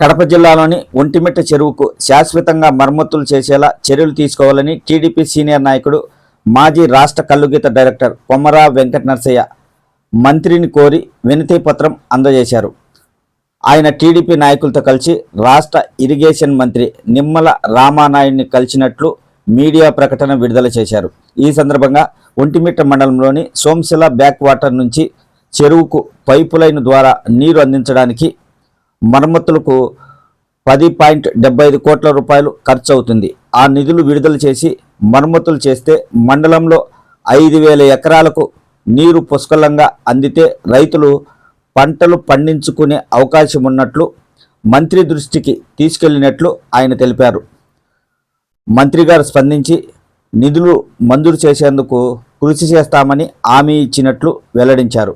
కడప జిల్లాలోని ఒంటిమిట్ట చెరువుకు శాశ్వతంగా మరమ్మతులు చేసేలా చర్యలు తీసుకోవాలని టీడీపీ సీనియర్ నాయకుడు మాజీ రాష్ట్ర కల్లుగీత డైరెక్టర్ కొమరా వెంకట నరసయ్య మంత్రిని కోరి వినతి పత్రం అందజేశారు. ఆయన టీడీపీ నాయకులతో కలిసి రాష్ట్ర ఇరిగేషన్ మంత్రి నిమ్మల రామానాయుడిని కలిసినట్లు మీడియా ప్రకటన విడుదల చేశారు. ఈ సందర్భంగా ఒంటిమిట్ట మండలంలోని సోంశిల బ్యాక్ వాటర్ నుంచి చెరువుకు పైపు లైన్ ద్వారా నీరు అందించడానికి మరమ్మతులకు పది పాయింట్ డెబ్బై ఐదు కోట్ల రూపాయలు ఖర్చు అవుతుంది ఆ నిధులు విడుదల చేసి మరమ్మతులు చేస్తే మండలంలో ఐదు వేల ఎకరాలకు నీరు పుష్కలంగా అందితే రైతులు పంటలు పండించుకునే అవకాశం ఉన్నట్లు మంత్రి దృష్టికి తీసుకెళ్ళినట్లు ఆయన తెలిపారు. మంత్రి గారు స్పందించి నిధులు మంజూరు చేసేందుకు కృషి చేస్తామని హామీ ఇచ్చినట్లు వెల్లడించారు.